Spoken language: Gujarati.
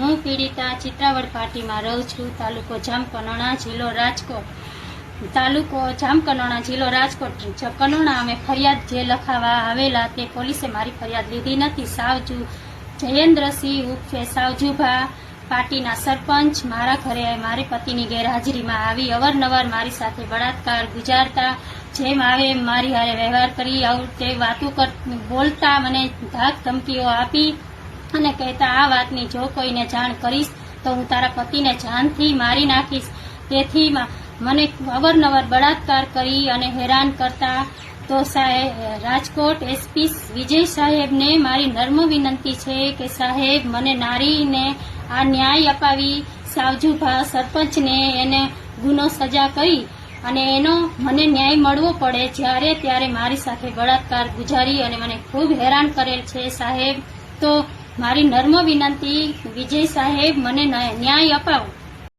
હું પીડિતા ચિત્રાવડ પાર્ટીમાં રહું છું, તાલુકો જામકનોણા જિલ્લો રાજકોટ. તાલુકો જામકનોણા જિલ્લો રાજકોટ કનોણા અમે ફરિયાદ જે લખાવા આવેલા તે પોલીસે મારી ફરિયાદ લીધી નથી. સાવજુ જયેન્દ્રસિંહ ઉર્ફે સાવજુભા પાર્ટીના સરપંચ મારા ઘરે મારી પતિની ગેરહાજરીમાં આવી, અવારનવાર મારી સાથે બળાત્કાર ગુજારતા, જેમ આવે એમ મારી હારે વ્યવહાર કરી આવું તે વાતો કર, બોલતા મને ધાક ધમકીઓ આપી અને કહેતા, આ વાતની જો કોઈને જાણ કરીશ, તો હું તારા પતિને જાનથી મારી નાખીશ. તેથી મને અવરનવર બળાત્કાર કરી અને હેરાન કરતા તો સાહેબ રાજકોટ એસપી વિજય સાહેબને મારી નર્મ વિનંતી છે કે સાહેબ, મને નારીને આ ન્યાય અપાવી, સાવજુભા સરપંચને એને ગુનો સજા કરી અને એનો મને ન્યાય મળવો પડે જ્યારે ત્યારે મારી સાથે બળાત્કાર ગુજારી અને મને ખૂબ હેરાન કરેલ છે સાહેબ. તો મારી નર્મ વિનંતી વિજય સાહેબ મને ન્યાય અપાવો.